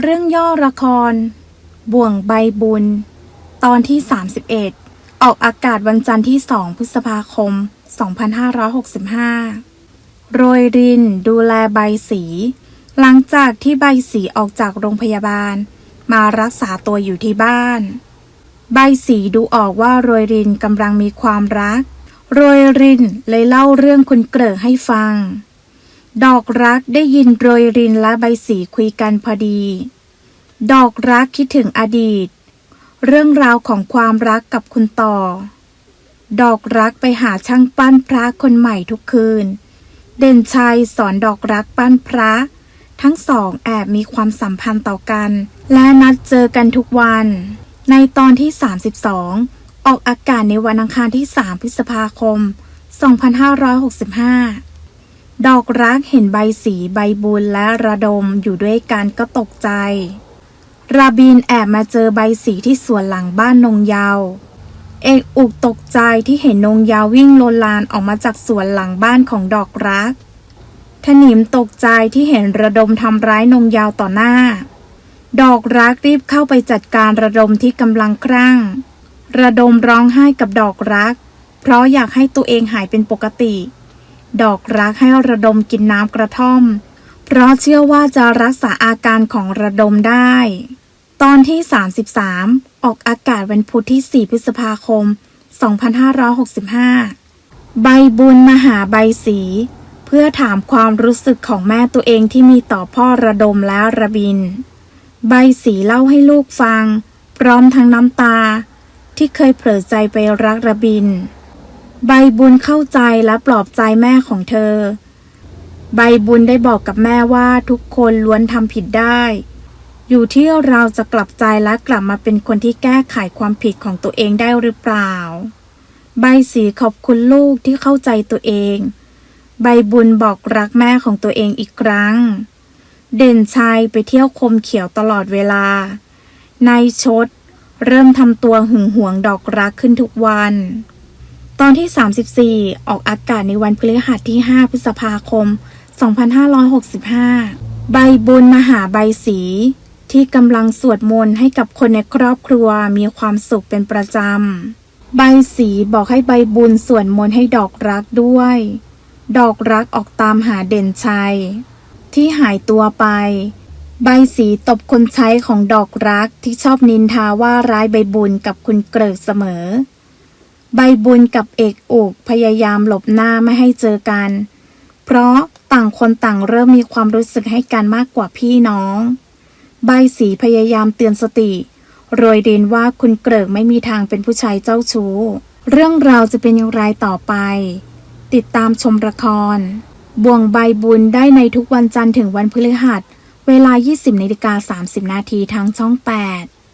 เรื่องย่อละคร บ่วงใบบุญ ตอนที่ 31 ออกอากาศวันจันทร์ที่ 2 พฤษภาคม 2565 โรยรินดูแลใบสี หลังจากที่ใบสีออกจากโรงพยาบาล มารักษาตัวอยู่ที่บ้าน ใบสีดูออกว่าโรยรินกำลังมีความรัก โรยรินเลยเล่าเรื่องคุณเกลอให้ฟัง ดอกรักได้ยินโรยรินและใบสีคุยกันพอดี ดอกรักคิดถึงอดีต เรื่องราวของความรักกับคุณต่อ ดอกรักไปหาช่างปั้นพระคนใหม่ทุกคืน เด่นชัยสอนดอกรักปั้นพระ ทั้งสองแอบมีความสัมพันธ์ต่อกัน และนัดเจอกันทุกวัน ในตอนที่ 32 ออกอากาศในวันอังคารที่ 3 พฤษภาคม 2565 อกรักเห็นใบสีใบบุญและระดมอยู่ด้วยกันก็ตกใจ ราบินแอบมาเจอใบสีที่สวนหลังบ้านนงยาวเอกอุกตกใจที่เห็นนงยาววิ่งโลนลานออกมาจากสวนหลังบ้านของดอกรัก ถนิมตกใจที่เห็นระดมทำร้ายนงยาวต่อหน้า ดอกรักรีบเข้าไปจัดการระดมที่กำลังครั่ง ระดมร้องไห้กับดอกรัก เพราะอยากให้ตัวเองหายเป็นปกติ ดอกรักให้ระดมกินน้ำกระท่อม เพราะเชื่อว่าจะรักษาอาการของระดมได้ ตอนที่ 33 ออกอากาศวันพุธที่ 4 พฤษภาคม 2565 ใบบุญมาหาใบสี เพื่อถามความรู้สึกของแม่ตัวเองที่มีต่อพ่อระดมและระบิน ใบสีเล่าให้ลูกฟัง พร้อมทั้งน้ำตา ที่เคยเผลอใจไปรักระบิน ใบบุญเข้าใจและปลอบใจแม่ของเธอ ใบบุญได้บอกกับแม่ว่าทุกคนล้วนทำผิดได้ อยู่ที่เราจะกลับใจและกลับมาเป็นคนที่แก้ไขความผิดของตัวเองได้หรือเปล่า ใบสีขอบคุณลูกที่เข้าใจตัวเอง ใบบุญบอกรักแม่ของตัวเองอีกครั้ง เด่นชัยไปเที่ยวคมเขียวตลอดเวลา นายชด เริ่มทำตัวหึงหวงดอกรักขึ้นทุกวัน ตอนที่ 34 ออกอากาศในวันพฤหัสที่ 5 พฤษภาคม 2565 ใบบุญมหาใบสี ที่กำลังสวดมนต์ให้กับคนในครอบครัวมีความสุขเป็นประจำ ใบสีบอกให้ใบบุญสวดมนต์ให้ดอกรักด้วย ดอกรักออกตามหาเด่นชัย ที่หายตัวไป ใบสีตบคนใช้ของดอกรักที่ชอบนินทาว่าร้ายใบบุญกับคุณเกริกเสมอ ใบบุญกับเอกอกพยายามหลบหน้าไม่ให้เจอกัน เพราะต่างคนต่างเริ่มมีความรู้สึกให้กันมากกว่าพี่น้อง ใบสีพยายามเตือนสติ โรยเดนว่าคุณเกริกไม่มีทางเป็นผู้ชายเจ้าชู้ เรื่องราวจะเป็นอย่างไรต่อไป ติดตามชมละคร บ่วงใบบุญได้ในทุกวันจันทร์ถึงวันพฤหัส เวลา 20นาฬิกา30 นาทีทางช่อง 8